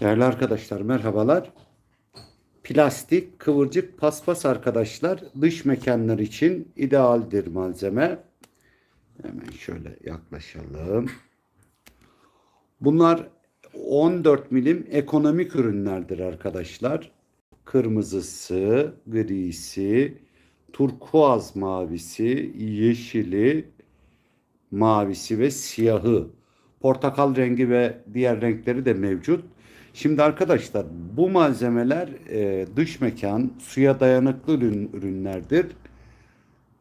Değerli arkadaşlar merhabalar. Plastik, kıvırcık, paspas arkadaşlar dış mekanlar için idealdir malzeme. Hemen şöyle yaklaşalım. Bunlar 14 milim ekonomik ürünlerdir arkadaşlar. Kırmızısı, grisi, turkuaz mavisi, yeşili, mavisi ve siyahı. Portakal rengi ve diğer renkleri de mevcut. Şimdi arkadaşlar bu malzemeler e, dış mekan suya dayanıklı ürün, ürünlerdir.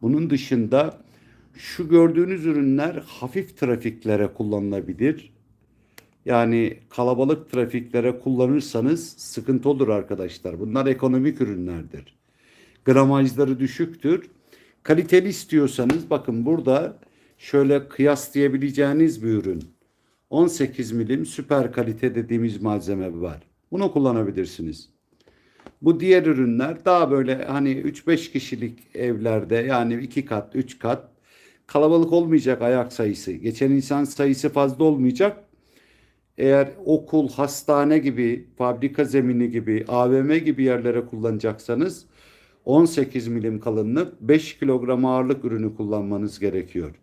Bunun dışında şu gördüğünüz ürünler hafif trafiklere kullanılabilir. Yani kalabalık trafiklere kullanırsanız sıkıntı olur arkadaşlar. Bunlar ekonomik ürünlerdir. Gramajları düşüktür. Kaliteli istiyorsanız bakın burada şöyle kıyaslayabileceğiniz bir ürün. 18 milim süper kalite dediğimiz malzeme var. Bunu kullanabilirsiniz. Bu diğer ürünler daha böyle hani 3-5 kişilik evlerde yani 2 kat, 3 kat kalabalık olmayacak ayak sayısı. Geçen insan sayısı fazla olmayacak. Eğer okul, hastane gibi, fabrika zemini gibi, AVM gibi yerlere kullanacaksanız 18 milim kalınlık 5 kilogram ağırlık ürünü kullanmanız gerekiyor.